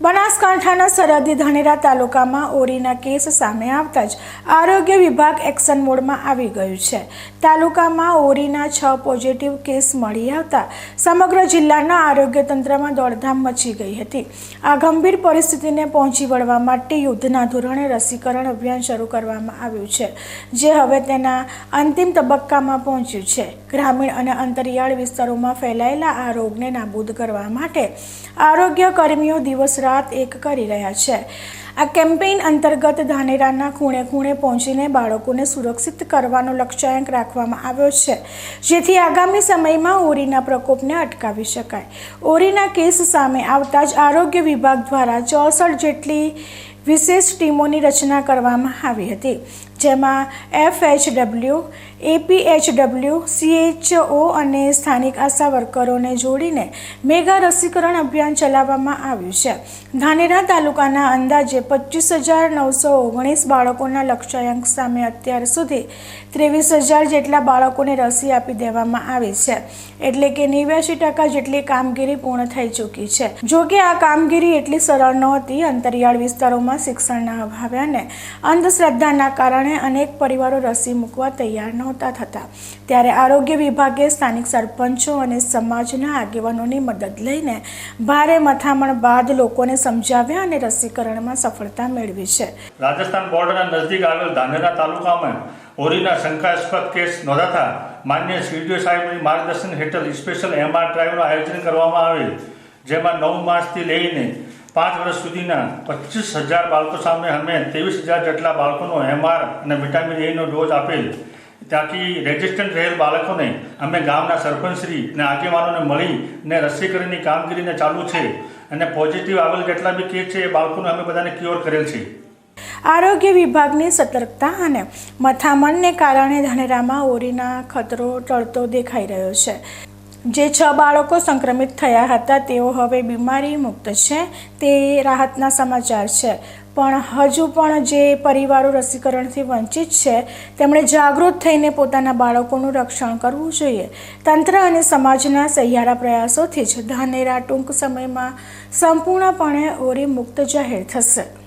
બનાસકાંઠાના સરહદી ધાનેરા તાલુકામાં ઓરીના કેસ સામે આવતા જ આરોગ્ય વિભાગ એક્શન મોડમાં આવી ગયું છે. તાલુકામાં ઓરીના છ પોઝિટિવ કેસ મળી આવતા સમગ્ર જિલ્લાના આરોગ્ય તંત્રમાં દોડધામ મચી ગઈ હતી. આ ગંભીર પરિસ્થિતિને પહોંચી વળવા માટે યુદ્ધના ધોરણે રસીકરણ અભિયાન શરૂ કરવામાં આવ્યું છે, જે હવે તેના અંતિમ તબક્કામાં પહોંચ્યું છે. ગ્રામીણ અને અંતરિયાળ વિસ્તારોમાં ફેલાયેલા આ રોગને નાબૂદ કરવા માટે આરોગ્ય કર્મીઓ દિવસ રાત એક કરી રહ્યા છે. આ કેમ્પેઇન અંતર્ગત ધાનેરાના ખૂણે ખૂણે પહોંચીને બાળકોને સુરક્ષિત કરવાનો લક્ષ્યાંક રાખવામાં આવ્યો છે. જેથી આગામી સમયમાં ઓરીના પ્રકોપને અટકાવી શકાય. ઓરીના કેસ સામે આવતા જ આરોગ્ય વિભાગ દ્વારા ચોસઠ જેટલી વિશેષ ટીમોની રચના કરવામાં આવી હતી. જેમાં એફએચડબલ્યુ એપીએચડબલ્યુ સીએચઓ અને સ્થાનિક આશા વર્કરોને જોડીને મેગા રસીકરણ અભિયાન ચલાવવામાં આવ્યું છે. ધાનેરા તાલુકાના અંદાજે પચીસ હજાર નવસો ઓગણીસ બાળકોના લક્ષ્યાંક સામે અત્યાર સુધી ત્રેવીસ હજાર જેટલા બાળકોને રસી આપી દેવામાં આવી છે. એટલે કે નેવ્યાસી ટકા જેટલી કામગીરી પૂર્ણ થઈ ચૂકી છે. જો કે આ કામગીરી એટલી સરળ નહોતી. અંતરિયાળ વિસ્તારોમાં શિક્ષણના અભાવે અને અંધશ્રદ્ધાના કારણે અનેક પરિવારો રસી મૂકવા તૈયાર નહોતા થતા. ત્યારે આરોગ્ય વિભાગે સ્થાનિક સરપંચો અને સમાજના આગેવાનોની મદદ લઈને ભારે મથામણ બાદ લોકોને સમજાવ્યા અને રસીકરણમાં સફળતા મેળવી છે. રાજસ્થાન બોર્ડરના નજદીક આવેલ ધાનેરા તાલુકામાં ઓરીના શંકાસ્પદ કેસ નોંધાતા માન્ય સીડીઓ સાહેબની માર્ગદર્શન હેઠળ સ્પેશિયલ એમઆર ડ્રાઈવનું આયોજન કરવામાં આવેલ, જેમાં નવ માર્ચથી લઈને પાંચ વર્ષ સુધીના પચીસ હજાર બાળકો સામે અમે ત્રેવીસ હજાર જેટલા બાળકોનો એમઆર અને વિટામિન એનો ડોઝ આપેલ. ત્યાંથી રેજિસ્ટન્ટ રહેલ બાળકોને અમે ગામના સરપંચશ્રી અને આગેવાનોને મળીને રસીકરણની કામગીરીને ચાલુ છે અને પોઝિટિવ આવેલ જેટલા બી કેસ છે એ બાળકોને અમે બધાને ક્યોર કરેલ છે. આરોગ્ય વિભાગની સતર્કતા અને મથામણને કારણે ધાનેરામાં ઓરીના ખતરો ટળતો દેખાઈ રહ્યો છે. જે છ બાળકો સંક્રમિત થયા હતા, તેઓ હવે બીમારી મુક્ત છે. તે રાહતના સમાચાર છે. પણ હજુ પણ જે પરિવારો રસીકરણથી વંચિત છે, તેમણે જાગૃત થઈને પોતાના બાળકોનું રક્ષણ કરવું જોઈએ. તંત્ર અને સમાજના સહિયારા પ્રયાસોથી જ ધાનેરા ટૂંક સમયમાં સંપૂર્ણપણે ઓરી મુક્ત જાહેર થશે.